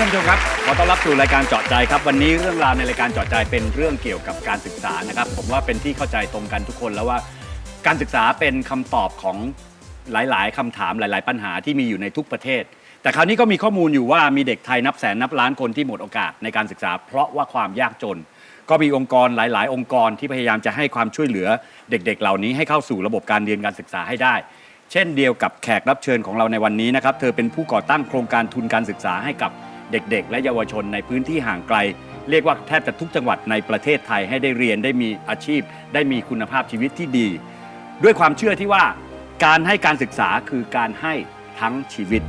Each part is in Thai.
ท่านผู้ชมครับขอต้อนรับสู่รายการเจาะใจครับ วันนี้เรื่องราวในรายการเจาะใจเป็นเรื่องเกี่ยวกับการศึกษานะครับ ผมว่าเป็นที่เข้าใจตรงกันทุกคนแล้วว่า การศึกษาเป็นคำตอบของหลาย ๆคำถามหลาย ๆ ปัญหาที่มีอยู่ในทุกประเทศ แต่คราวนี้ก็มีข้อมูลอยู่ว่ามีเด็กไทยนับแสนนับล้านคนที่หมดโอกาสในการศึกษา เพราะว่าความยากจน ก็มีองค์กรหลาย ๆ องค์กรที่พยายามจะให้ความช่วยเหลือเด็ก ๆ เหล่านี้ให้เข้าสู่ระบบการเรียนการศึกษาให้ได้ เช่นเดียวกับแขกรับเชิญของเราในวันนี้นะครับ เธอเป็นผู้ก่อตั้งโครงการทุนการศึกษาให้กับ เด็ก ๆ และเยาวชนในพื้นที่ห่างไกล เรียกว่าแทบจะทุกจังหวัดในประเทศไทยให้ได้เรียนได้มีอาชีพ ได้มีคุณภาพชีวิตที่ดี ด้วยความเชื่อที่ว่าการให้การศึกษาคือการให้ทั้งชีวิต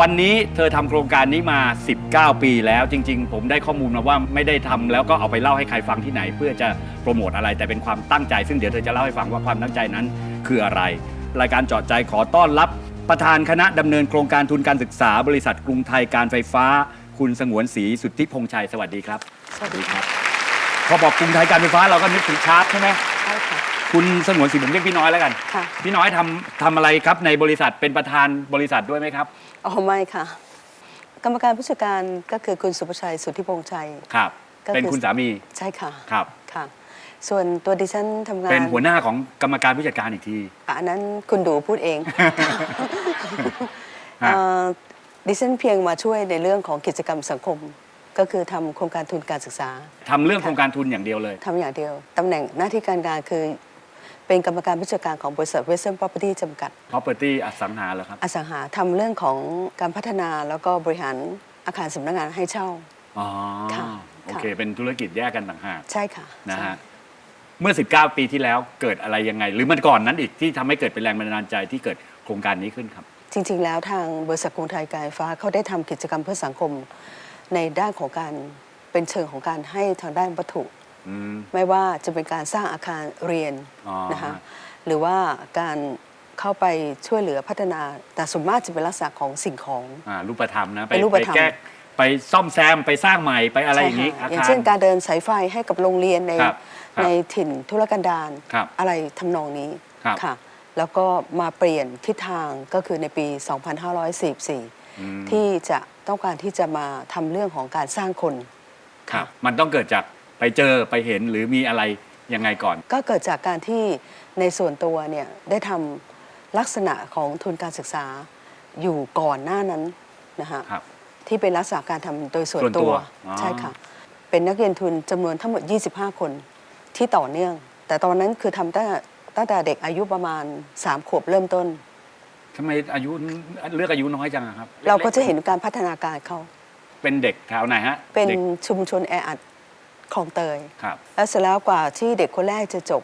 วันนี้เธอทำโครงการนี้มา 19 ปีแล้วจริง ๆ ผมได้ข้อมูลมาว่าไม่ได้ทำแล้วก็เอาไปเล่าให้ใครฟังที่ไหน เพื่อจะโปรโมทอะไรแต่เป็นความตั้งใจ ซึ่งเดี๋ยวเธอจะเล่าให้ฟังว่าความตั้งใจนั้นคืออะไร รายการเจาะใจขอต้อนรับ ประธานคณะดำเนินโครงการทุนการศึกษา บริษัทกรุงไทยการไฟฟ้า คุณสงวนศรีสุทธิพงษ์ชัยสวัสดีครับสวัสดีค่ะพอบอกกรุงไทยการไฟฟ้าเราก็นึกถึงชาร์จใช่ไหมใช่ค่ะ คุณสงวนศรีผมเรียกพี่น้อยแล้วกัน ค่ะ พี่น้อยทำทำอะไรครับในบริษัทเป็นประธานบริษัทด้วยไหมครับอ๋อไม่ค่ะ กรรมการผู้จัดการก็คือคุณสุภชัยสุทธิพงษ์ชัย ครับ ก็คือ เป็นคุณสามีใช่ค่ะ ครับค่ะ ส่วนตัวดิฉันทำงานเป็นหัวหน้าของกรรมการผู้จัดการอีกทีอันนั้นคุณดูพูดเองฮะเอ่อดิฉันเพียงมาช่วยในเรื่องของกิจกรรมสังคม ก็คือทำโครงการทุนการศึกษาทำเรื่องโครงการทุนอย่างเดียวเลย ทำอย่างเดียวตำแหน่งหน้าที่การงานคือ เป็นกรรมการผู้จัดการของบริษัท Western Property จำกัด property อสังหาเหรอครับอสังหาทำเรื่องของการพัฒนาแล้วก็บริหารอาคารสำนักงานให้เช่า อ๋อค่ะ โอเค เป็นธุรกิจแยกกันต่างหาก ใช่ค่ะนะใช่ฮะ เมื่อ 19 ปีที่แล้วเกิดอะไรยังไง หรือมันก่อนนั้นอีกที่ทำให้เกิดเป็นแรงบันดาลใจที่เกิดโครงการนี้ขึ้นครับ จริง ๆ แล้วทางบริษัทกรุงไทยการไฟฟ้าเขาได้ทำกิจกรรมเพื่อสังคม ในด้านของการเป็นเชิงของการให้ทางด้านวัตถุ อืม ไม่ว่าจะเป็นการสร้างอาคารเรียนอ๋อนะคะหรือว่าการเข้าไปช่วยเหลือพัฒนา แต่ส่วนมากจะเป็นลักษณะของสิ่งของ อ่ารูปธรรมนะไปเป็นรูปไปธรรม แก้ไปซ่อมแซมไปสร้างใหม่ไปอะไรอย่างนี้ใช่ค่ะอาอย่างคาร เช่นการเดินสายไฟให้กับโรงเรียนในครับครับ ในถิ่นธุรกันดารครับอะไรทำนองนี้ครับค่ะ แล้วก็มาเปลี่ยนทิศทางก็คือในปี 2544อืมที่จะต้องการที่จะมาทำเรื่องของการสร้างคนครับมันต้องเกิดจากไปเจอไปเห็นหรือมีอะไรยังไงก่อน ก็เกิดจากการที่ในส่วนตัวเนี่ยได้ทำลักษณะของทุนการศึกษาอยู่ก่อนหน้านั้นนะคะครับที่เป็นลักษณะการทำโดยส่วนส่วนตัตัววอ๋อใช่ค่ะ เป็นนักเรียนทุนจำนวนทั้งหมด 25 คน ที่ต่อเนื่อง แต่ตอนนั้นคือทำตั้งแต่ตั้งแต่เด็กอายุประมาณ3ขวบเริ่มต้น ทำไมอายุเลือกอายุน้อยจังอะครับเราก็จะเห็นการพัฒนาการเขา เป็นเด็กแถวไหนฮะเป็นด็กชุมชนแออัดคลองเตย ครับ แล้วเสร็จแล้วกว่าที่เด็กคนแรกจะจบ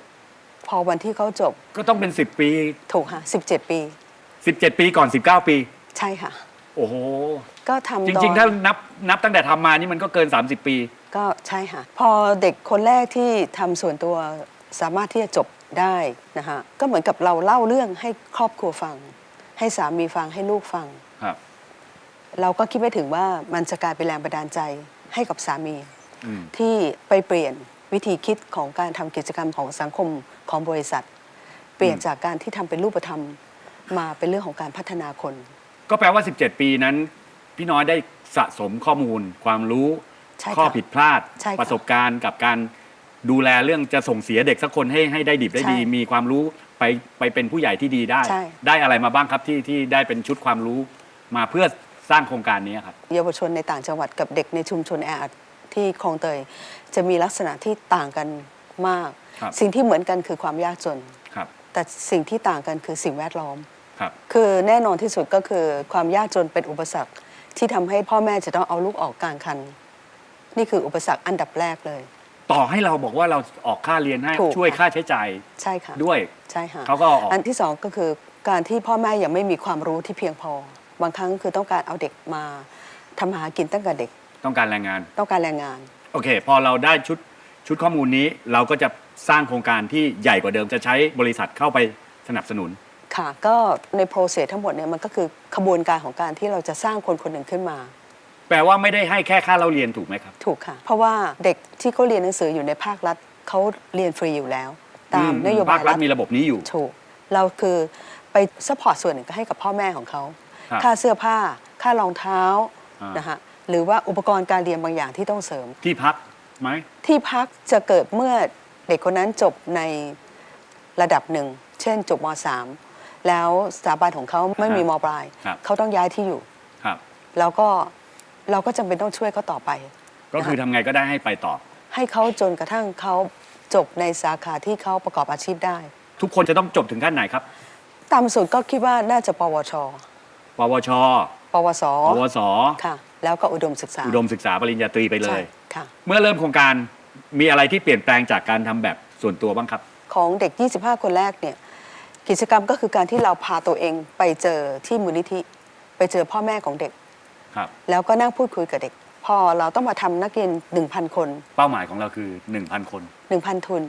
พอวันที่เขาจบก็ต้องเป็น 10 ปี ถูกค่ะ 17 ปี 17 ปีก่อน 19 ปี ใช่ค่ะ โอ้โห ก็ทำจตอริงนๆถ้านับนับตั้งแต่ทำมานี่มันก็เกิน 30 ปี ก็ใช่ค่ะ พอเด็กคนแรกที่ทำส่วนตัวสามารถที่จะจบได้นะคะก็เหมือนกับเราเล่าเรื่องให้ครอบครัวฟัง ให้สามีฟังให้ลูกฟังครับเราก็คิดไม่ถึงว่ามันจะกลายเป็นแรงบันดาลใจให้กับสามีอืมที่ไปเปลี่ยนวิธีคิดของการทำกิจกรรมของสังคมของบริษัท เปลี่ยนจากการที่ทำเป็นรูปธรรมมาเป็นเรื่องของการพัฒนาคน ก็แปลว่า 17 ปีนั้น พี่น้อยได้สะสมข้อมูลความรู้ ใช่ค่ะข้อผิดพลาดใช่ค่ะประสบการณ์กับการดูแลเรื่องจะส่งเสียเด็กสักคนให้ให้ได้ดิบได้ดี ใช่มีความรู้ไปไปเป็นผู้ใหญ่ที่ดีได้ ใช่ ได้อะไรมาบ้างครับที่ที่ได้เป็นชุดความรู้มาเพื่อสร้างโครงการนี้ครับ เยาวชนในต่างจังหวัดกับเด็กในชุมชนแออัดที่คลองเตย จะมีลักษณะที่ต่างกันมาก ครับ สิ่งที่เหมือนกันคือความยากจน ครับแต่สิ่งที่ต่างกันคือสิ่งแวดล้อม ครับ คือแน่นอนที่สุดก็คือความยากจนเป็นอุปสรรคที่ทำให้พ่อแม่จะต้องเอาลูกออกกลางคัน นี่คืออุปสรรคอันดับแรกเลย ต่อให้เราบอกว่าเราออกค่าเรียนให้ถูกช่วยค่ะ ค่าใช้จ่ายใช่ค่ะ ด้วย ใช่ค่ะเขาก็ออก อันที่สองก็คือการที่พ่อแม่ยังไม่มีความรู้ที่เพียงพอ บางครั้งคือต้องการเอาเด็กมาทำมาหากินตั้งแต่เด็กต้องการแรงงาน ต้องการแรงงาน โอเค พอเราได้ชุดชุดข้อมูลนี้ เราก็จะสร้างโครงการที่ใหญ่กว่าเดิมจะใช้บริษัทเข้าไปสนับสนุน ค่ะ ก็ในโปรเซสทั้งหมดเนี่ยมันก็คือขบวนการของการที่เราจะสร้างคนคนหนึ่งขึ้นมา แปลว่าไม่ได้ให้แค่ค่าเราเรียนถูกไหมครับ ถูกค่ะ เพราะว่าเด็กที่เขาเรียนหนังสืออยู่ในภาครัฐเขาเรียนฟรีอยู่แล้ว ตามอืนโยบาภายครัรัฐฐมีระบบนี้อยู่ ถูก เราคือไปซัพพอร์ตส่วนหนึ่งก็ให้กับพ่อแม่ของเขา ครับค่าเสื้อผ้า ค่ารองเท้าอ่าน นะคะหรือว่าอุปกรณ์การเรียนบางอย่างที่ต้องเสริม ที่พักไหม ที่พักจะเกิดเมื่อเด็กคนนั้นจบในระดับหนึ่ง เช่นจบม .3 แล้วสถาบันของเขาไม่มีมปลาย ครับ เขาต้องย้ายที่อยู่ ครับ แล้วก็ เราก็จำเป็นต้องช่วยเขาต่อไป ก็คือทำไงก็ได้ให้ไปต่อ ให้เขาจนกระทั่งเขาจบในสาขาที่เขาประกอบอาชีพได้ ทุกคนจะต้องจบถึงขั้นไหนครับตามสุดก็คิดว่าน่าจะปวช ปวช ปวสปวส ค่ะ แล้วก็อุดมศึกษาอุดมศึกษาปริญญาตรีไปเลใช่ย ค่ะ เมื่อเริ่มโครงการมีอะไรที่เปลี่ยนแปลงจากการทำแบบส่วนตัวบ้างครับ ของเด็ก 25 คนแรกเนี่ยกิจกรรมก็คือการที่เราพาตัวเองไปเจอที่มูลนิธิ ไปเจอพ่อแม่ของเด็กครับ แล้วก็นั่งพูดคุยกับเด็ก พอเราต้องมาทำนักเรียน1,000 คน เป้าหมายของเราคือ 1,000 คน 1,000 ทุน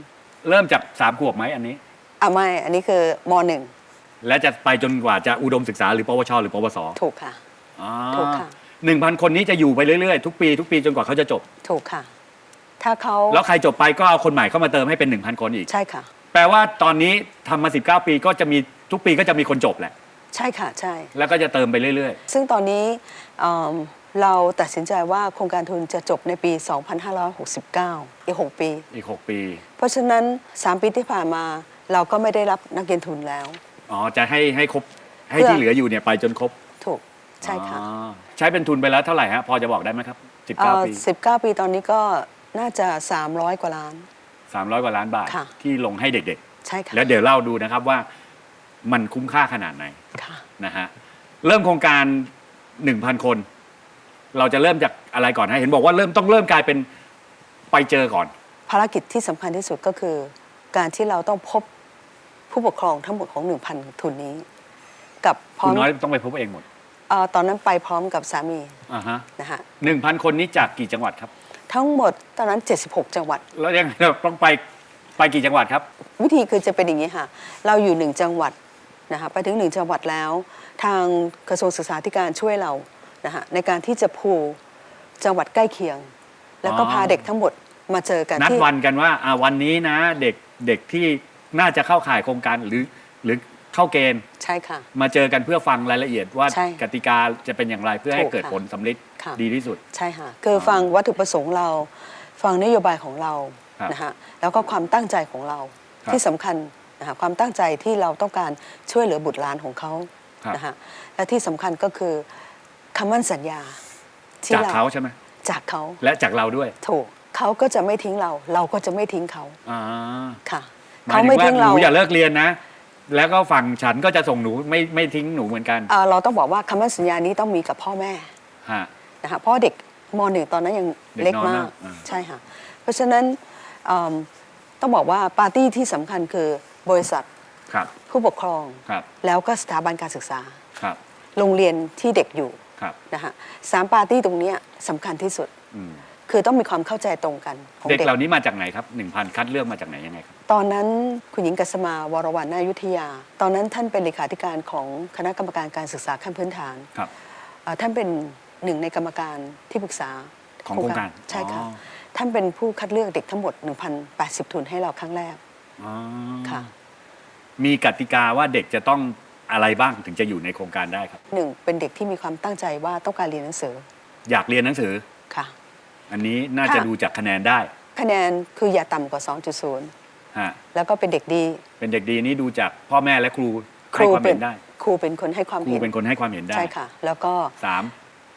เริ่มจากสามขวบไหมอันนี้อะไม่ อันนี้คือมหนึ่งและจะไปจนกว่าจะอุดมศึกษาหรือปวช หรือปวส ถูกค่ะถูกค่ะหนึ่งพันคนนี้จะอยู่ไปเรื่อยๆ ทุกปีทุกปีจนกว่าเขาจะจบ ถูกค่ะ ถ้าเขาแล้วใครจบไปก็เอาคนใหม่เข้ามาเติมให้เป็น1,000คนอีก ใช่ค่ะ แปลว่าตอนนี้ทำมา19ปีก็จะมีทุกปีก็จะมีคนจบแหละ ใช่ค่ะใช่ แล้วก็จะเติมไปเรื่อยซึ่งตอนนี้เอิ่มเราตัดสินใจว่าโครงการทุนจะจบในปี 2569 อีก 6 ปี ๆ อีก 6 ปี เพราะฉะนั้น 3 ปีที่ผ่านมาเราก็ไม่ได้รับนักเรียนทุนแล้ว อ๋อ จะให้ให้ครบ ให้เพื่อที่เหลืออยู่เนี่ยไปจนครบถูกใช่ค่ะอ๋อใช้เป็นทุนไปแล้วเท่าไหร่ฮะ พอจะบอกได้ไหมครับ เอ่อ19 ปี 19 ปีตอนนี้ก็น่าจะ 300 กว่าล้าน 300 กว่าล้านบาท ค่ะ ที่ลงให้เด็กใช่ค่ะๆแล้วเดี๋ยวเล่าดูนะครับว่า มันคุ้มค่าขนาดไหนค่ะนะฮะเริ่มโครงการ 1,000 คน เราจะเริ่มจากอะไรก่อนฮะเห็นบอกว่าเริ่มต้องเริ่มกลายเป็นไปเจอก่อน ภารกิจที่สำคัญที่สุดก็คือ การที่เราต้องพบผู้ปกครองทั้งหมดของ 1,000 ทุนนี้ กับพร้อคุมณน้อยต้องไปพบเองหมดเอ่อตอนนั้นไปพร้อมกับสามีอ่าฮะนะฮะหนึ่งพันคนนี้จากกี่จังหวัดครับ ทั้งหมดตอนนั้น 76 จังหวัด แล้วยังไงเราต้องไปไปกี่จังหวัดครับ วิธีคือจะเป็นอย่างนี้ค่ะ เราอยู่หนึ่งจังหวัด นะคะไปถึงหนึ่งจังหวัดแล้ว ทางกระทรวงศึกษาธิการช่วยเรานะคะในการที่จะพูจังหวัดใกล้เคียง แล้วก็อ๋อพาเด็กทั้งหมดมาเจอกันนัดที่วันกันว่าอ่าวันนี้นะเด็กเด็กที่น่าจะเข้าข่ายโครงการหรือหรือเข้าเกณฑ์ใช่ค่ะ มาเจอกันเพื่อฟังรายละเอียดว่าใช่กติกาจะเป็นอย่างไรเพื่อให้ถูกเกิดค่ะผลสำลิดค่ะดีที่สุด ใช่ค่ะคือฟังวัตถุประสงค์เรา ฟังนโยบายของเราครับนะคะแล้วก็ความตั้งใจของเราครับที่สำคัญ นะคะความตั้งใจที่เราต้องการช่วยเหลือบุตรหลานของเขาครับ นะคะและที่สำคัญก็คือคำมั่นสัญญาที่จากเขาใช่ไหมจากเขาและจากเราด้วยถูกเขาก็จะไม่ทิ้งเรา เราก็จะไม่ทิ้งเขาอ่าค่ะหมายเขาถึงไม่ว่าทิ้งหเรานูอย่าเลิกเรียนนะ แล้วก็ฝั่งฉันก็จะส่งหนูไม่ไม่ทิ้งหนูเหมือนกันเอ่อเราต้องบอกว่าคำมั่นสัญญานี้ต้องมีกับพ่อแม่ ฮะ นะคะเพราะเด็กมหนึ่งตอนนั้นยังเด็กเล็กน้อยมามากกอ่า ใช่ค่ะเพราะฉะนั้นเอิ่มต้องบอกว่าปาร์ตี้ที่สำคัญคือ บริษัท ครับผู้ปกครอง ครับแล้วก็สถาบันการศึกษา ครับโรงเรียนที่เด็กอยู่ครับนะคะสามปาร์ตี้ตรงเนี้ยสำคัญที่สุด อืมคือต้องมีความเข้าใจตรงกันของเด็กเด็ก เหล่านี้มาจากไหนครับหนึ่งพันคัดเลือกมาจากไหนยังไงครับ ตอนนั้นคุณหญิงกัสมาวรวรรณนายุทธยา ตอนนั้นท่านเป็นเลขาธิการของคณะกรรมการการศึกษาขั้นพื้นฐานครับ เอ่อท่านเป็นหนึ่งในกรรมการที่ปรึกษาของโครงการใช่ค่ะอ๋อ ท่านเป็นผู้คัดเลือกเด็กทั้งหมด 1,080 ทุนให้เราครั้งแรก อ๋อค่ะมีกติกาว่าเด็กจะต้องอะไรบ้างถึงจะอยู่ในโครงการได้ครับ หนึ่งเป็นเด็กที่มีความตั้งใจว่าต้องการเรียนหนังสือ อยากเรียนหนังสือ ค่ะ อันนี้น่าจะค่ะ ดูจากคะแนนได้คะแนนคืออย่าต่ำกว่า 2.0 ฮะแล้วก็เป็นเด็กดีเป็นเด็กดีนี่ดูจากพ่อแม่และครูคให้รูความเป็เห็นนได้ ครูเป็นคนให้ความครูเห็นเป็นคนให้ความเห็นได้ใช่ค่ะ แล้วก็สาม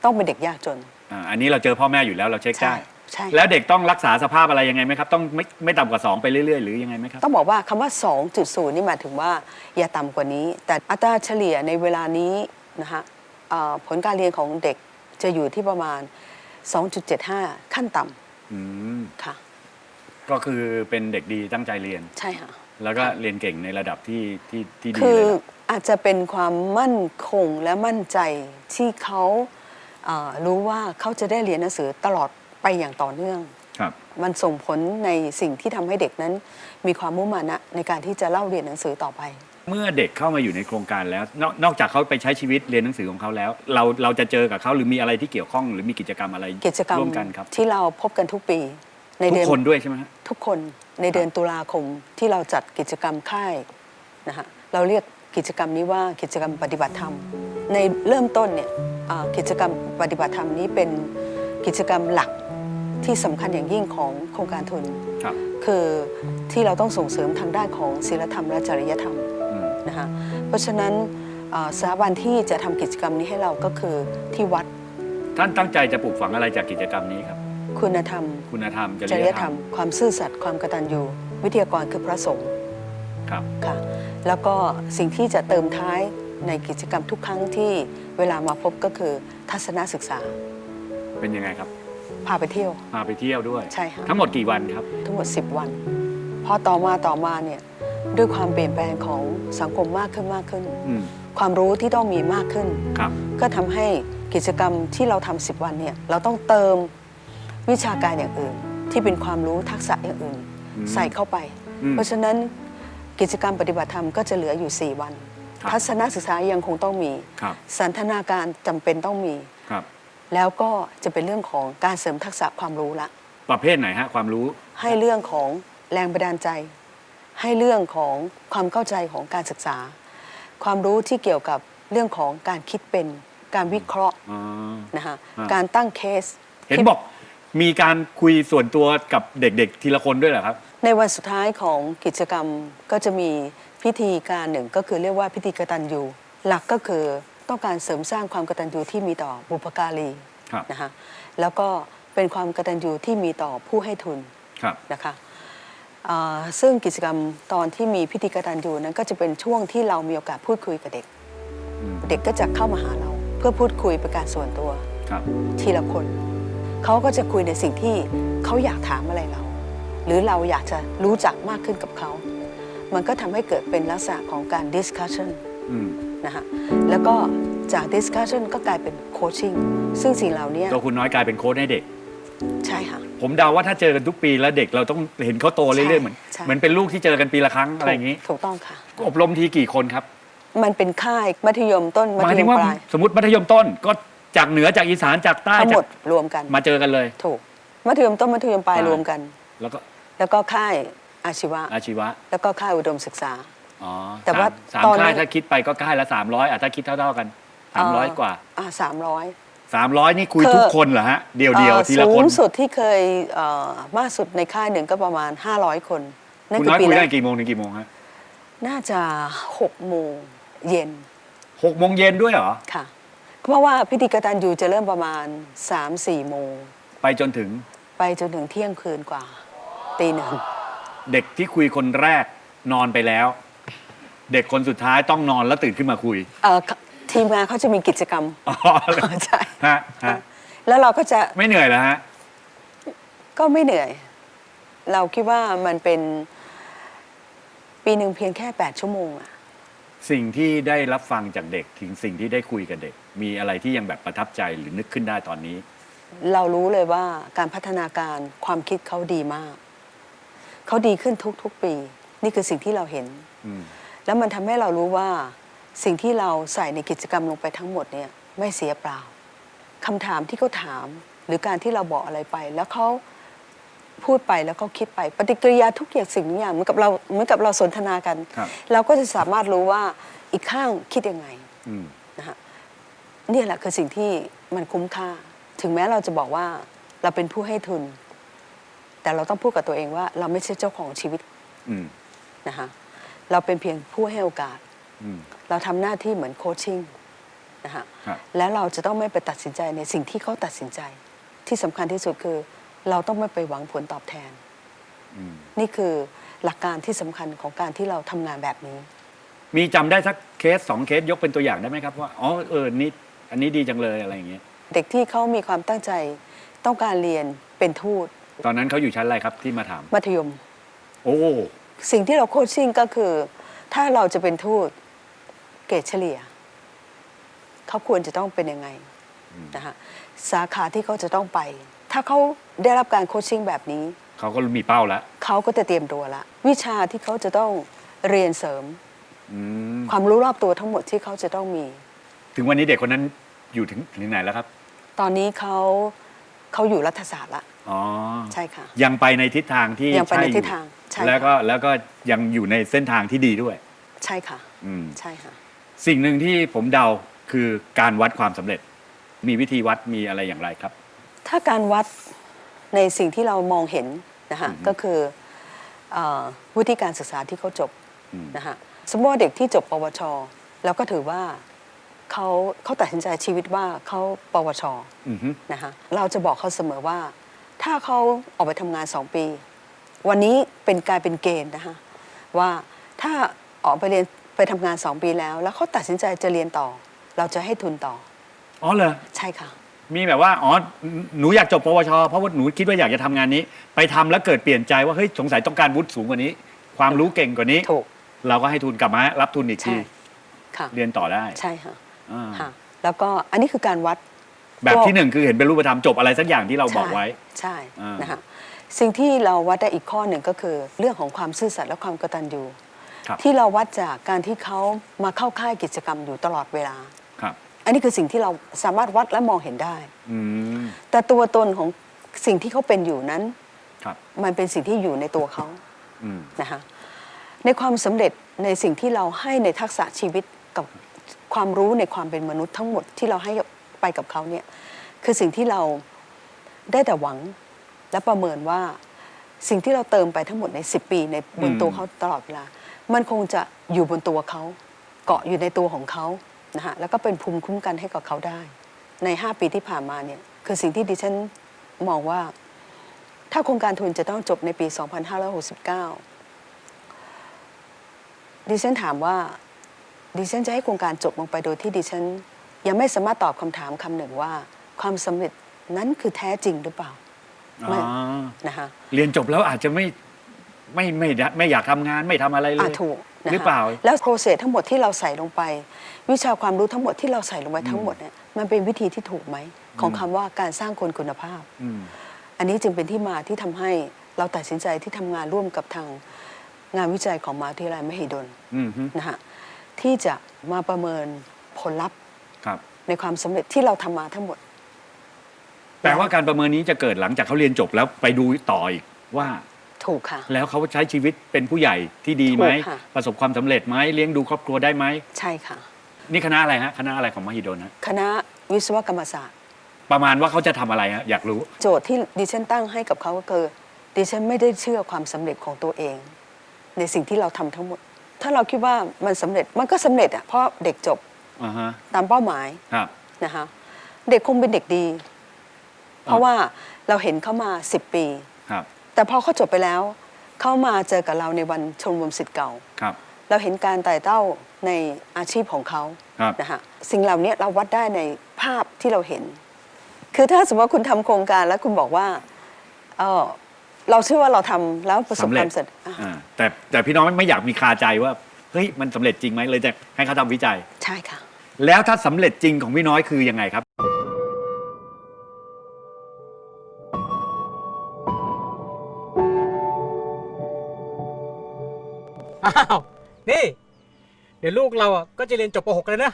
ต้องเป็นเด็กยากจน อ่าอันนี้เราเจอพ่อแม่อยู่แล้วเราเช็คใช่ได้ ใช่ แล้วเด็กต้องรักษาสภาพอะไรยังไงไหมครับ ต้องไม่ไม่ต่ำกว่า 2 ไปเรื่อยๆ หรือยังไงไหมครับ ต้องบอกว่าคำว่า 2.0 นี่หมายถึงว่าอย่าต่ำกว่านี้ แต่อัตราเฉลี่ยในเวลานี้นะคะเอ่อผลการเรียนของเด็กจะอยู่ที่ประมาณ 2.75 ขั้นต่อืมำค่ะ ก็คือเป็นเด็กดีตั้งใจเรียน ใช่ค่ะ แล้วก็เรียนเก่งในระดับที่ที่ที่ดีคือเลยล่ะอาจจะเป็นความมั่นคงและมั่นใจที่เขาเอ่อรู้ว่าเขาจะได้เรียนหนังสือตลอด ไปอย่างต่อเนื่องครับมันส่งผลในสิ่งที่ทำให้เด็กนั้น มีความมุ่งมั่นนะในการที่จะเล่าเรียนหนังสือต่อไป เมื่อเด็กเข้ามาอยู่ในโครงการแล้วนอกนอกจากเขาไปใช้ชีวิตเรียนหนังสือของเขาแล้ว เราเราจะเจอกับเขาหรือมีอะไรที่เกี่ยวข้อง หรือมีกิจกรรมอะไรกิจกรรมร่วมกันครับ ที่เราพบกันทุกปี ในทุเดืกอนคนด้วยใช่ไหมฮะทุกคนในเดือนตุลาคมที่เราจัดกิจกรรมค่ายนะฮะเราเรียกกิจกรรมนี้ว่ากิจกรรมปฏิบัติธรรม ในเริ่มต้นเนี่ยอ่ากิจกรรมปฏิบัติธรรมนี้เป็นกิจกรรมหลัก ที่สำคัญอย่างยิ่งของโครงการทุนครับคือที่เราต้องส่งเสริมทางด้านของศีลธรรมและจริยธรรมอืมนะคะเพราะฉะนั้นอ่าสถาบันที่จะทำกิจกรรมนี้ให้เราก็คือที่วัด ท่านตั้งใจจะปลูกฝังอะไรจากกิจกรรมนี้ครับ คุณธรรม คุณธรรมจจริริยยธธรรรรมมความซื่อสัตย์ความกตัญญูวิทยากรคือพระสงฆ์ครับค่ะแล้วก็สิ่งที่จะเติมท้ายในกิจกรรมทุกครั้งที่เวลามาพบก็คือทัศนศึกษา เป็นยังไงครับ พาไปเที่ยว พาไปเที่ยวด้วย ใช่ค่ะ ทั้งหมดกี่วันครับ ทั้งหมด 10 วัน พอต่อมาต่อมาเนี่ยด้วยความเปลี่ยนแปลงของสังคมมากขึ้นมากขึ้น อืมความรู้ที่ต้องมีมากขึ้น ครับ ก็ทำให้กิจกรรมที่เราทำ10 วันเนี่ยเราต้องเติมวิชาการอย่างอื่น ที่เป็นความรู้ทักษะอย่างอื่น อืมใส่เข้าไป อืมเพราะฉะนั้นกิจกรรมปฏิบัติธรรมก็จะเหลืออยู่ 4 วัน ครับ ทัศนศึกษายังคงต้องมี ครับ สันทนาการจำเป็นต้องมีครับ แล้วก็จะเป็นเรื่องของการเสริมทักษะความรู้ละ ประเภทไหนฮะความรู้ ให้เรื่องของแรงบันดาลใจ ให้เรื่องของความเข้าใจของการศึกษา ความรู้ที่เกี่ยวกับเรื่องของการคิดเป็นการวิเคราะห์อ๋อนะคะอ่าการตั้งเคส เห็นคิดบอกมีการคุยส่วนตัวกับเด็กๆ ทีละคนด้วยเหรอครับ ในวันสุดท้ายของกิจกรรมก็จะมีพิธีการหนึ่งก็คือเรียกว่าพิธีกตัญญูหลักก็คือ ต้องการเสริมสร้างความกตัญญูที่มีต่อบุพการีครับนะคะแล้วก็เป็นความกตัญญูที่มีต่อผู้ให้ทุนครับนะคะอ่าซึ่งกิจกรรมตอนที่มีพิธีกตัญญูนั้นก็จะเป็นช่วงที่เรามีโอกาสพูดคุยกับเด็กอืมเด็กก็จะเข้ามาหาเรา เพื่อพูดคุยเป็นการส่วนตัวครับทีละคนเขาก็จะคุยในสิ่งที่เขาอยากถามอะไรเรา หรือเราอยากจะรู้จักมากขึ้นกับเขา มันก็ทำให้เกิดเป็นลักษณะของการ discussion อืม นะคะแล้วก็จาก discussion ก็กลายเป็น coaching ซึ่งสิ่งเหล่านี้ตัวคุณน้อยกลายเป็นโค้ชให้เด็ก ใช่ค่ะ ผมเดาว่าถ้าเจอกันทุกปีแล้วเด็กเราต้องเห็นเขาโตเรื่อยๆเหมือนใช่เหมือนเป็นลูกที่เจอกันปีละครั้งอะไรอย่างนี้ ถูกต้องค่ะ อบรมทีกี่คนครับ มันเป็นค่ายมัธยมต้นมัหมาธยยถึมงว่าปลายสมมติมัธยมต้นก็จากเหนือจากอีสานจากใต้ทั้งหมจากดรวมกัน มาเจอกันเลย ถูก มัธยมต้นมัธยมปลายอ่ารรวมกัน แล้วก็แล้วก็ค่ายอาชีวะอาชีวะ แล้วก็ค่ายอุดมศึกษา อ๋อแต่ว่าสามตอนนี้ค่ายถ้าคิดไปก็ค่ายละสามร้อยอะถ้าคิดเท่าๆกันสามร้อยกว่า อ่าสามร้อยสามร้อยนี่คุยคือ ทุกคนเหรอฮะ เดียวเดียวๆทีละสูคนงสุดที่เคยเอ่อมากสุดในค่ายหนึ่งก็ประมาณ 500 คนนั่นคุณคือน้อยปีคุยแรได้กกี่โมงถึงกี่โมงฮะน่าจะ6โมงเย็นหกโมงเย็นด้วยเหรอ ค่ะ เพราะว่าพิธีกตัญญูจะเริ่มประมาณ 3-4 โมง ไปจนถึงไปจนถึงเที่ยงคืนกว่าตีหนึ่ง เด็กที่คุยคนแรกนอนไปแล้ว เด็กคนสุดท้ายต้องนอนแล้วตื่นขึ้นมาคุยเอ่อทีมงานเขาจะมีกิจกรรม อ๋อใช่ ฮะฮะแล้วเราก็จะไม่เหนื่อยเหรอฮะ ก็ไม่เหนื่อย เราคิดว่ามันเป็นปีหนึ่งเพียงแค่ 8 ชั่วโมงอะสิ่งที่ได้รับฟังจากเด็กถึงสิ่งที่ได้คุยกับเด็ก มีอะไรที่ยังแบบประทับใจหรือนึกขึ้นได้ตอนนี้ เรารู้เลยว่าการพัฒนาการความคิดเขาดีมาก เขาดีขึ้นทุกๆปี นี่คือสิ่งที่เราเห็น อืม แล้วมันทำให้เรารู้ว่าสิ่งที่เราใส่ในกิจกรรมลงไปทั้งหมดเนี่ยไม่เสียเปล่าคำถามที่เขาถามหรือการที่เราบอกอะไรไป แล้วเขาพูดไปแล้วเขาคิดไป ปฏิกิริยาทุกอย่างสิ่งทุกอย่างเหมือนกับเราเหมือนกับเราสนทนากันครับเราก็จะสามารถรู้ว่าอีกข้างคิดยังไงอืมนะฮะเนี่ยแหละคือสิ่งที่มันคุ้มค่า ถึงแม้เราจะบอกว่าเราเป็นผู้ให้ทุน แต่เราต้องพูดกับตัวเองว่า เราไม่ใช่เจ้าของชีวิตอืมนะคะ เราเป็นเพียงผู้ให้โอกาสอืมเราทำหน้าที่เหมือนโคชชิ่งนะคะครับแล้วเราจะต้องไม่ไปตัดสินใจในสิ่งที่เขาตัดสินใจ ที่สำคัญที่สุดคือ เราต้องไม่ไปหวังผลตอบแทนอืมนี่คือหลักการที่สำคัญของการที่เราทำงานแบบนี้ มีจำได้สักเคสสองเคสยกเป็นตัวอย่างได้ไหมครับว่าอ๋อเออนี่อันนี้ดีจังเลยอะไรอย่างเงี้ยเด็กที่เขามีความตั้งใจต้องการเรียนเป็นทูต ตอนนั้นเขาอยู่ชั้นอะไรครับที่มาถามมัธยม โอ้ สิ่งที่เราโคชชิ่งก็คือ ถ้าเราจะเป็นทูตเกรดเฉลี่ย เขาควรจะต้องเป็นยังไงนะคะสาขาที่เขาจะต้องไป ถ้าเขาได้รับการโคชชิ่งแบบนี้ เขาก็มีเป้าแล้ว เขาก็จะเตรียมตัวละวิชาที่เขาจะต้องเรียนเสริมอืมความรู้รอบตัวทั้งหมดที่เขาจะต้องมี ถึงวันนี้เด็กคนนั้นอยู่ถึงถึงไหนแล้วครับ ตอนนี้เขา เขาอยู่รัฐศาสตร์ละอ๋อใช่ค่ะ ยังไปในทิศทางที่ยังไปในช่อทิศทางใช่ค่ะแล้วก็แล้วก็ยังอยู่ในเส้นทางที่ดีด้วย ใช่ค่ะอืมใช่ค่ะ สิ่งหนึ่งที่ผมเดาคือการวัดความสำเร็จ มีวิธีวัดมีอะไรอย่างไรครับ ถ้าการวัดในสิ่งที่เรามองเห็นนะคะก็คือเออวุฒิการศึกษาที่เขาจบอืมนะคะสมมติว่าเด็กที่จบปวช แล้วก็ถือว่า เขาเขาตัดสินใจชีวิตว่าเขาปวชอือฮึนะคะเราจะบอกเขาเสมอว่า ถ้าเขาออกไปทำงานสองปี วันนี้เป็นกลายเป็นเกณฑ์นะคะว่าถ้าออกไปเรียนไปทำงานสองปีแล้ว แล้วเขาตัดสินใจจะเรียนต่อ เราจะให้ทุนต่อ อ๋อเหรอใช่ค่ะมีแบบว่าอ๋อหนูอยากจบปวช เพราะว่าหนูคิดว่าอยากจะทำงานนี้ ไปทำแล้วเกิดเปลี่ยนใจว่าเฮ้ยสงสัยต้องการวุฒิสูงกว่านี้ ความรู้เก่งกว่านี้ถูกเราก็ให้ทุนกลับมารับทุนอีกทีใช่ค่ะเรียนต่อได้ใช่ค่ะ อ่าค่ะ แล้วก็อันนี้คือการวัด แบบที่หนึ่งคือเห็นเป็นรูปธรรมจบอะไรสักอย่างที่เราบอกไว้ ใช่อ่าน นะคะสิ่งที่เราวัดได้อีกข้อหนึ่งก็คือ เรื่องของความซื่อสัตย์และความกตัญญูครับ ที่เราวัดจากการที่เขามาเข้าค่ายกิจกรรมอยู่ตลอดเวลา ครับ อันนี้คือสิ่งที่เราสามารถวัดและมองเห็นได้ อืม แต่ตัวตนของสิ่งที่เขาเป็นอยู่นั้น ครับ มันเป็นสิ่งที่อยู่ในตัวเขาอืม นะคะในความสำเร็จในสิ่งที่เราให้ในทักษะชีวิตกับ ความรู้ในความเป็นมนุษย์ทั้งหมดที่เราให้ไปกับเขาเนี่ยคือสิ่งที่เราได้แต่หวังและประเมินว่าสิ่งที่เราเติมไปทั้งหมดใน 10 ปีในบนตัวเขาตลอดเวลา มันคงจะอยู่บนตัวเขา เกาะอยู่ในตัวของเขานะคะแล้วก็เป็นภูมิคุ้มกันให้กับเขาได้ ใน 5 ปีที่ผ่านมาเนี่ยคือสิ่งที่ดิฉันมองว่า ถ้าโครงการทุนจะต้องจบในปี 2569 ดิฉันถามว่า ดิฉันจะให้โครงการจบลงไปโดยที่ดิฉัน ยังไม่สามารถตอบคำถามคำหนึ่งว่า ความสำเร็จนั้นคือแท้จริงหรือเปล่าอ๋อนะคะเรียนจบแล้วอาจจะไม่ไม่ไม่ไม่ไม่อยากทำงานไม่ทำอะไรเลอ่ายถูกนะคะหรือเปล่า แล้วโปรเซสทั้งหมดที่เราใส่ลงไป วิชาความรู้ทั้งหมดที่เราใส่ลงไปทั้งหมดเนี่ยมันเป็นวิธีที่ถูกไหม ของคำว่าการสร้างคนคุณภาพอืมอันนี้จึงเป็นที่มาที่ทำให้เราตัดสินใจที่ทำงานร่วมกับทางงานวิจัยของมหาวิทยาลัยมหิดลอืมฮึนะคะ ที่จะมาประเมินผลลัพธ์ครับในความสำเร็จที่เราทำมาทั้งหมด แปลว่าการประเมินนี้จะเกิดหลังจากเขาเรียนจบแล้วไปดูต่ออีกว่า ถูกค่ะ แล้วเขาใช้ชีวิตเป็นผู้ใหญ่ที่ดีไหม ถูกค่ะ ประสบความสำเร็จไหมเลี้ยงดูครอบครัวได้ไหม ใช่ค่ะ นี่คณะอะไรฮะ คณะอะไรของมหิดลฮะคณะวิศวกรรมศาสตร์ ประมาณว่าเขาจะทำอะไรฮะ อยากรู้ โจทย์ที่ดิฉันตั้งให้กับเขาก็คือดิฉันไม่ได้เชื่อความสำเร็จของตัวเอง ในสิ่งที่เราทำทั้งหมด ถ้าเราคิดว่ามันสำเร็จมันก็สำเร็จอะเพราะเด็กจบอ่าฮะตามเป้าหมายครับ นะคะเด็กคงเป็นเด็กดี เพราะว่าเราเห็นเขามา 10 ปี ครับ แต่พอเขาจบไปแล้ว เขามาเจอกับเราในวันชมรมสิทธิ์เก่า ครับ เราเห็นการไต่เต้าในอาชีพของเขาครับ นะคะสิ่งเหล่านี้เราวัดได้ในภาพที่เราเห็น คือถ้าสมมติว่าคุณทำโครงการแล้วคุณบอกว่าเออ เราเชื่อว่าเราทำแล้วประสบสำคเร็จวามสำเร็จอะอ่าแต่แต่พี่น้องไม่อยากมีคาใจว่าเฮ้ยมันสำเร็จจริงไหมเลยจะให้เขาทำวิจัย ใช่ค่ะ แล้วถ้าสำเร็จจริงของพี่น้อยคือยังไงครับ อ้าว นี่ เดี๋ยวลูกเราอะก็จะเรียนจบป .6 แล้วนะ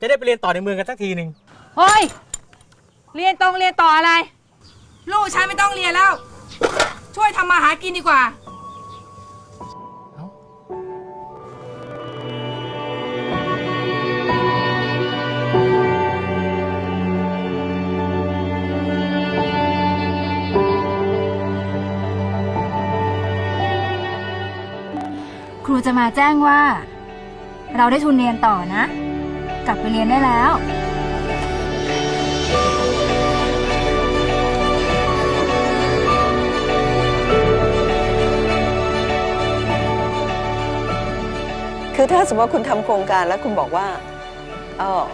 จะได้ไปเรียนต่อในเมืองกันสักทีหนึ่ง เฮ้ย เรียนตรงเรียนต่ออะไร ลูกฉันไม่ต้องเรียนแล้ว ช่วยทำมาหากินดีกว่า ครูจะมาแจ้งว่า เราได้ทุนเรียนต่อนะ กลับไปเรียนได้แล้ว ถ้าสมมติว่าคุณทำโครงการแล้วคุณบอกว่าเออ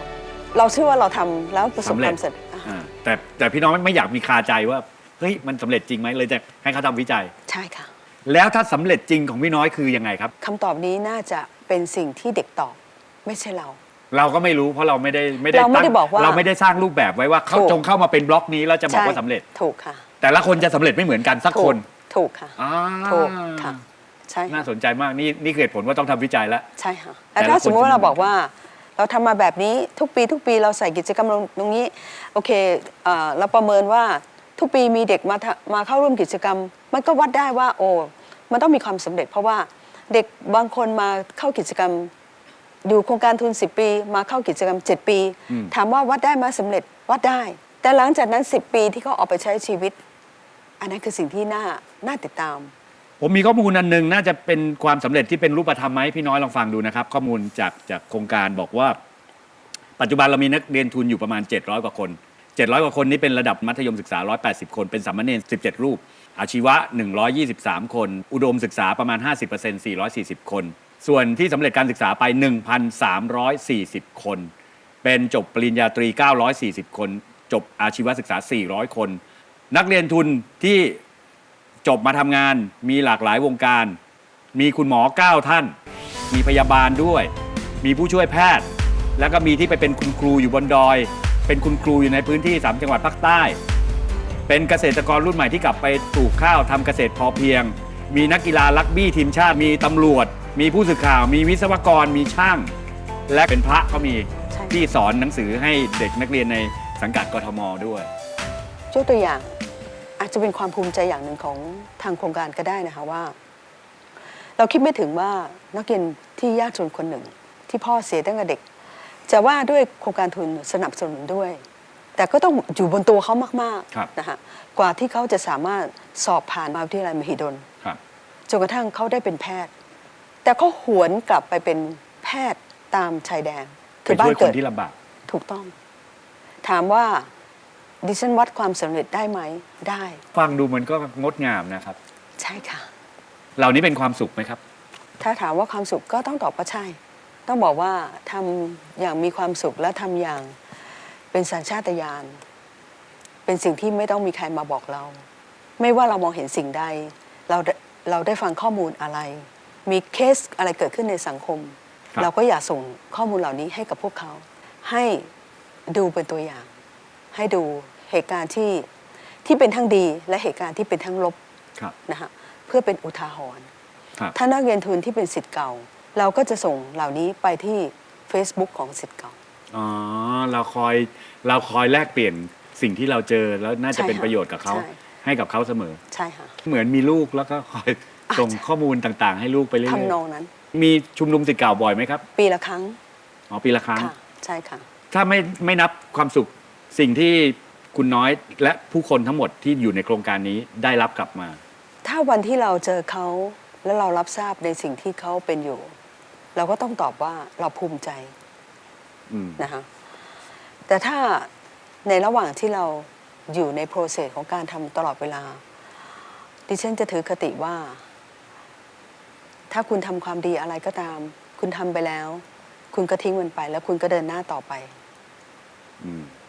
เราเชื่อว่าเราทำแล้วประสบสำคเร็จวามสำเร็จอะอ่าแต่แต่พี่น้องไม่อยากมีคาใจว่าเฮ้ยมันสำเร็จจริงไหมเลยจะให้เขาทำวิจัย ใช่ค่ะ แล้วถ้าสำเร็จจริงของพี่น้อยคือยังไงครับคำตอบนี้น่าจะเป็นสิ่งที่เด็กตอบไม่ใช่เรา เราก็ไม่รู้เพราะเราไม่ได้ไม่ได้เราไม่ได้ตั้งบอกว่าเราไม่ได้สร้างรูปแบบไว้ว่าเขาถูกจงเข้ามาเป็นบล็อกนี้แล้วจะบอกว่าใช่สำเร็จถูกค่ะ แต่ละคนจะสำเร็จไม่เหมือนกันสักถูคกนถูกค่ะอ่าถูกค่ะ ใช่น่าค่ะสนใจมากนี่นี่คือเหตุผลว่าต้องทำวิจัยแล้ว ใช่ค่ะแต่แต่ละถ้าสมมติว่าคนจะเราบอกว่า เราทำมาแบบนี้ทุกปีทุกปีเราใส่กิจกรรมลงตรงนี้โอเคเอ่อเราประเมินว่าทุกปีมีเด็กมาทะมาเข้าร่วมกิจกรรม มันก็วัดได้ว่าโอ้มันต้องมีความสำเร็จ เพราะว่าเด็กบางคนมาเข้ากิจกรรม อยู่โครงการทุน 10 ปี มาเข้ากิจกรรม 7 ปีอืมถามว่าวัดได้ไหมาสำเร็จวัดได้ แต่หลังจากนั้น 10 ปีที่เขาออกไปใช้ชีวิต อันนั้นคือสิ่งที่น่าน่าติดตาม ผมมีข้อมูลอันหนึ่งน่าจะเป็นความสำเร็จที่เป็นรูปธรรมไหมพี่น้อยลองฟังดูนะครับ ข้อมูลจากจากโครงการบอกว่า ปัจจุบันเรามีนักเรียนทุนอยู่ประมาณ 700 กว่าคน 700 กว่าคนนี้เป็นระดับมัธยมศึกษา 180 คนเป็นสามเณร17 รูป อาชีวะ 123 คน อุดมศึกษาประมาณ 50% 440 คน ส่วนที่สำเร็จการศึกษาไป 1,340 คน เป็นจบปริญญาตรี 940 คน จบอาชีวศึกษา 400 คน นักเรียนทุนที่ จบมาทำงานมีหลากหลายวงการ มีคุณหมอ 9 ท่าน มีพยาบาลด้วย มีผู้ช่วยแพทย์ แล้วก็มีที่ไปเป็นคุณครูอยู่บนดอย เป็นคุณครูอยู่ในพื้นที่ 3 จังหวัดภาคใต้ เป็นเกษตรกรรุ่นใหม่ที่กลับไปปลูกข้าวทำเกษตรพอเพียง มีนักกีฬาลักบี้ทีมชาติมีตำรวจ มีผู้สื่อข่าว มีวิศวกรมีช่าง และเป็นพระก็มีใช่ที่สอนหนังสือให้เด็กนักเรียนในสังกัดกทมด้วย ยกตัวอย่าง อาจจะเป็นความภูมิใจอย่างหนึ่งของทางโครงการก็ได้นะคะว่า เราคิดไม่ถึงว่านักเรียนที่ยากจนคนหนึ่ง ที่พ่อเสียตั้งแต่เด็ก จะว่าด้วยโครงการทุนสนับสนุนด้วย แต่ก็ต้องอยู่บนตัวเขามากครับๆนะคะกว่าที่เขาจะสามารถสอบผ่านมหาวิทยาลัยมหิดลครับจนกระทั่งเขาได้เป็นแพทย์ แต่เขาหวนกลับไปเป็นแพทย์ตามชายแดนไปช่วยคนที่ลำบากถูกต้อง ถามว่า ดิฉันวัดความสำเร็จได้ไหมได้ ฟังดูมันก็งดงามนะครับ ใช่ค่ะ เหล่านี้เป็นความสุขไหมครับ ถ้าถามว่าความสุขก็ต้องตอบว่าใช่ ต้องบอกว่าทำอย่างมีความสุขและทำอย่างเป็นสัญชาตญาณเป็นสิ่งที่ไม่ต้องมีใครมาบอกเรา ไม่ว่าเรามองเห็นสิ่งใด เราได้เราได้ฟังข้อมูลอะไร มีเคสอะไรเกิดขึ้นในสังคม ครับ เราก็อยากส่งข้อมูลเหล่านี้ให้กับพวกเขา ให้ดูเป็นตัวอย่าง ให้ดู เหตุการณ์ที่ที่เป็นทั้งดีและเหตุการณ์ที่เป็นทั้งลบครับ นะคะเพื่อเป็นอุทาหรณ์ครับ ถ้านักเรียนทุนที่เป็นสิทธิ์เก่า เราก็จะส่งเหล่านี้ไปที่ Facebook ของสิทธิ์เก่า อ๋อเราคอยเราคอยแลกเปลี่ยนสิ่งที่เราเจอแล้วน่าจะใช่เป็นค่ะประโยชน์กับเขาใช่ ให้กับเขาเสมอ ใช่ค่ะ เหมือนมีลูกแล้วก็คอยอะส่งใช่ข้อมูลต่างๆ ให้ลูกไปเรื่อยทำนองนั้น ๆมีชุมนุมสิทธิ์เก่าบ่อยไหมครับปีละครั้งอ๋อปีละครั้ง ค่ะ ใช่ค่ะ ถ้าไม่ไม่นับความสุขสิ่งที่ คุณน้อยและผู้คนทั้งหมดที่อยู่ในโครงการนี้ได้รับกลับมา ถ้าวันที่เราเจอเขาแล้วเรารับทราบในสิ่งที่เขาเป็นอยู่ เราก็ต้องตอบว่าเราภูมิใจอืมนะคะแต่ถ้าในระหว่างที่เราอยู่ในโปรเซสของการทำตลอดเวลา ดิฉันจะถือคติว่า ถ้าคุณทำความดีอะไรก็ตาม คุณทำไปแล้ว คุณก็ทิ้งมันไป แล้วคุณก็เดินหน้าต่อไป อืมค่ะ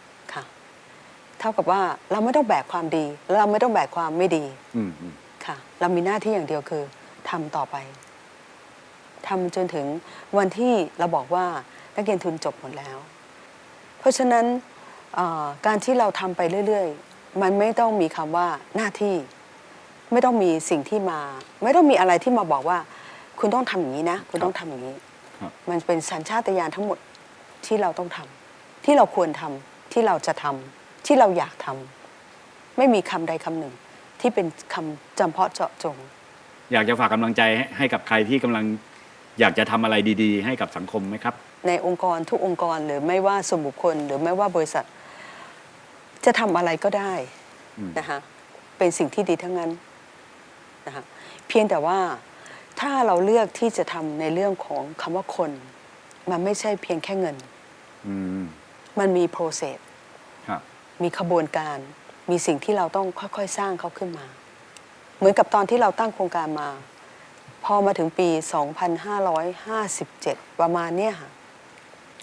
เท่ากับว่าเราไม่ต้องแบกความดี และเราไม่ต้องแบกความไม่ดีอืมอืมค่ะ เรามีหน้าที่อย่างเดียวคือทำต่อไปทำจนถึงวันที่เราบอกว่านักเรียนทุนจบหมดแล้ว เพราะฉะนั้นเอ่อการที่เราทำไปเรื่อยๆ มันไม่ต้องมีคำว่าหน้าที่ ไม่ต้องมีสิ่งที่มา ไม่ต้องมีอะไรที่มาบอกว่า คุณต้องทำอย่างนี้นะ คุณต้องทำอย่างนี้ครับมันเป็นสัญชาตญาณทั้งหมดที่เราต้องทำที่เราควรทำที่เราจะทำ ที่เราอยากทำไม่มีคำใดคำหนึ่ง ที่เป็นคำจำเพาะเจาะจง อยากจะฝากกำลังใจให้ให้กับใครที่กำลังอยากจะทำอะไรดีๆ ให้กับสังคมไหมครับ ในองค์กรทุกองค์กรหรือไม่ว่าส่วนบุคคล หรือไม่ว่าบริษัท จะทำอะไรก็ได้อืมนะคะเป็นสิ่งที่ดีทั้งนั้นนะคะเพียงแต่ว่าถ้าเราเลือกที่จะทำในเรื่องของคำว่าคน มันไม่ใช่เพียงแค่เงินอืมมันมี process ครับ มีขบวนการ มีสิ่งที่เราต้องค่อยๆ สร้างเขาขึ้นมา เหมือนกับตอนที่เราตั้งโครงการมา พอมาถึงปี 2557 ประมาณเนี้ยค่ะ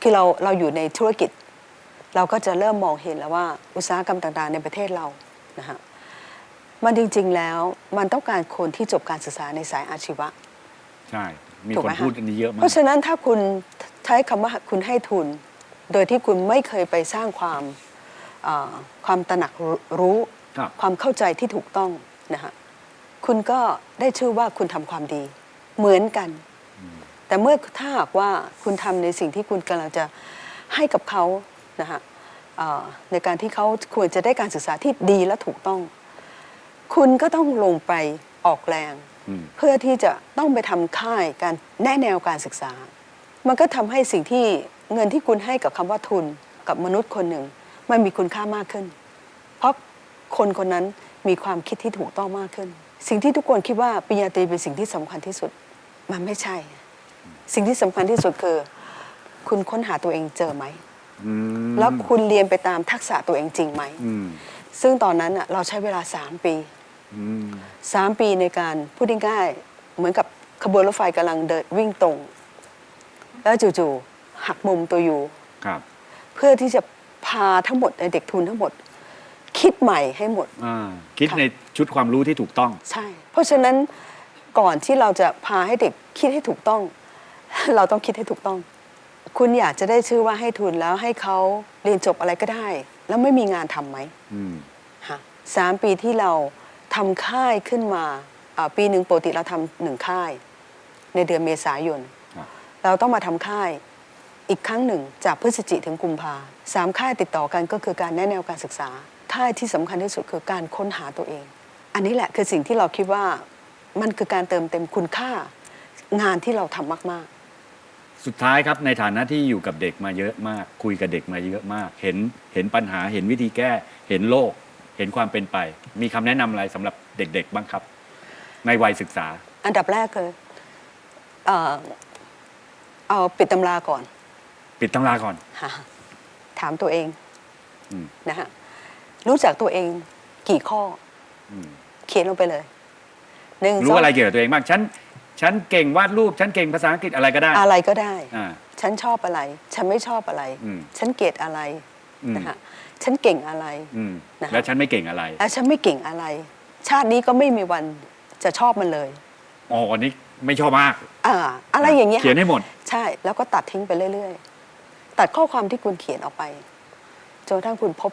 คือเราเราอยู่ในธุรกิจ เราก็จะเริ่มมองเห็นแล้วว่าอุตสาหกรรมต่างๆ ในประเทศเรานะฮะมันจริงๆแล้วมันต้องการคนที่จบการศึกษาในสายอาชีวะใช่มีถูกคนไหมคะพูดอันนี้เยอะมาเพกราะฉะนั้นถ้าคุณใช้คำว่าคุณให้ทุน โดยที่คุณไม่เคยไปสร้างความเอ่อ ความตระหนักรู้ครับความเข้าใจที่ถูกต้องนะฮะคุณก็ได้ชื่อว่าคุณทำความดี เหมือนกัน แต่เมื่อถ้าหากว่าคุณทำในสิ่งที่คุณกำลังจะให้กับเขานะฮะเอ่อในการที่เขาควรจะได้การศึกษาที่ดีและถูกต้อง คุณก็ต้องลงไปออกแรงอืมเพื่อที่จะต้องไปทำค่ายการแนะแนวการศึกษา มันก็ทำให้สิ่งที่เงินที่คุณให้กับคำว่าทุนกับมนุษย์คนหนึ่ง มันมีคุณค่ามากขึ้น เพราะคนคนนั้นมีความคิดที่ถูกต้องมากขึ้น สิ่งที่ทุกคนคิดว่าปริญญาตรีเป็นสิ่งที่สำคัญที่สุด มันไม่ใช่ สิ่งที่สำคัญที่สุดคือ คุณค้นหาตัวเองเจอไหมอืมแล้วคุณเรียนไปตามทักษะตัวเองจริงไหมอืมซึ่งตอนนั้นน่ะเราใช้เวลา3ปีอืม3ปีในการพูดง่ายๆเหมือนกับขบวนรถไฟกำลังเดินวิ่งตรง แล้วจู่ๆหักมุมตัวอยู่ครับเพื่อที่จะ พาทั้งหมดในเด็กทุนทั้งหมด คิดใหม่ให้หมด อ่าคิดค่ะในชุดความรู้ที่ถูกต้อง ใช่ เพราะฉะนั้นก่อนที่เราจะพาให้เด็กคิดให้ถูกต้อง เราต้องคิดให้ถูกต้อง คุณอยากจะได้ชื่อว่าให้ทุนแล้วให้เขาเรียนจบอะไรก็ได้ แล้วไม่มีงานทำไหมอืมค่ะสามปีที่เราทำค่ายขึ้นมาอ่าปีหนึ่งปกติเราทำหนึ่งค่าย ในเดือนเมษายน ครับ เราต้องมาทำค่าย อีกครั้งหนึ่งจากพฤศจิถึงกุมภาสามค่ายติดต่อกันก็คือการแนะแนวการศึกษา ค่ายที่สำคัญที่สุดคือการค้นหาตัวเอง อันนี้แหละคือสิ่งที่เราคิดว่ามันคือการเติมเต็มคุณค่างานที่เราทำมากสุดท้ายครับในฐานะที่อยู่กับเด็กมาเยอะมาก คุยกับเด็กมาเยอะมาก เห็นเห็นปัญหาเห็นวิธีแก้ เห็นโลก เห็นความเป็นไป มีคำแนะนำอะไรสำหรับเด็ก ๆ บ้างครับ ในวัยศึกษาๆอันดับแรกคือเอ่อเอาปิดตำราก่อน ปิดตำราก่อน ค่ะถามตัวเองอืม นะฮะรู้จักตัวเองกี่ข้ออืมเขียนลงไปเลยหนึ่งรู้สงอะไรเกี่ยวกับตัวเองบ้างฉันฉันเก่งวาดรูป ฉันเก่งภาษาอังกฤษอะไรก็ได้ อะไรก็ได้ อ่า ฉันชอบอะไร ฉันไม่ชอบอะไร อืม ฉันเกลียดอะไรอืมนะฮะฉันเก่งอะไร อืมนะคะ แล้วฉันไม่เก่งอะไรและฉันไม่เก่งอะไร ชาตินี้ก็ไม่มีวันจะชอบมันเลย อ๋ออันนี้ไม่ชอบมากอ่า อะไรอย่างเงี้ยเขียนให้หมด ใช่แล้วก็ตัดทิ้งไปเรื่อยๆ ตัดข้อความที่คุณเขียนออกไปจนกระทั่งคุณพบ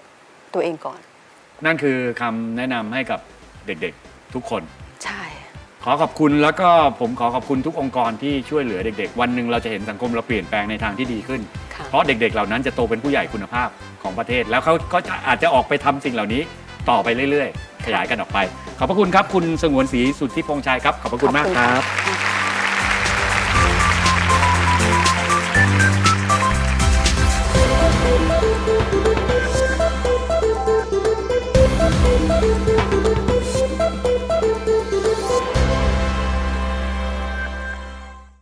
ตัวเองก่อน นั่นคือคำแนะนำให้กับเด็กๆทุกคน ใช่ ขอขอบคุณแล้วก็ผมขอขอบคุณทุกองค์กรที่ช่วยเหลือเด็กๆ วันหนึ่งเราจะเห็นสังคมเราเปลี่ยนแปลงในทางที่ดีขึ้น ค่ะ เพราะเด็กๆ เหล่านั้นจะโตเป็นผู้ใหญ่คุณภาพของประเทศ แล้วเขาก็จะอาจจะออกไปทำสิ่งเหล่านี้ต่อไปเรื่อยๆ ขยายกันออกไป ขอบพระคุณครับคุณสงวนศรีสุทธิพงษ์ชัยครับ ขอบพระคุณมากครับค่ะ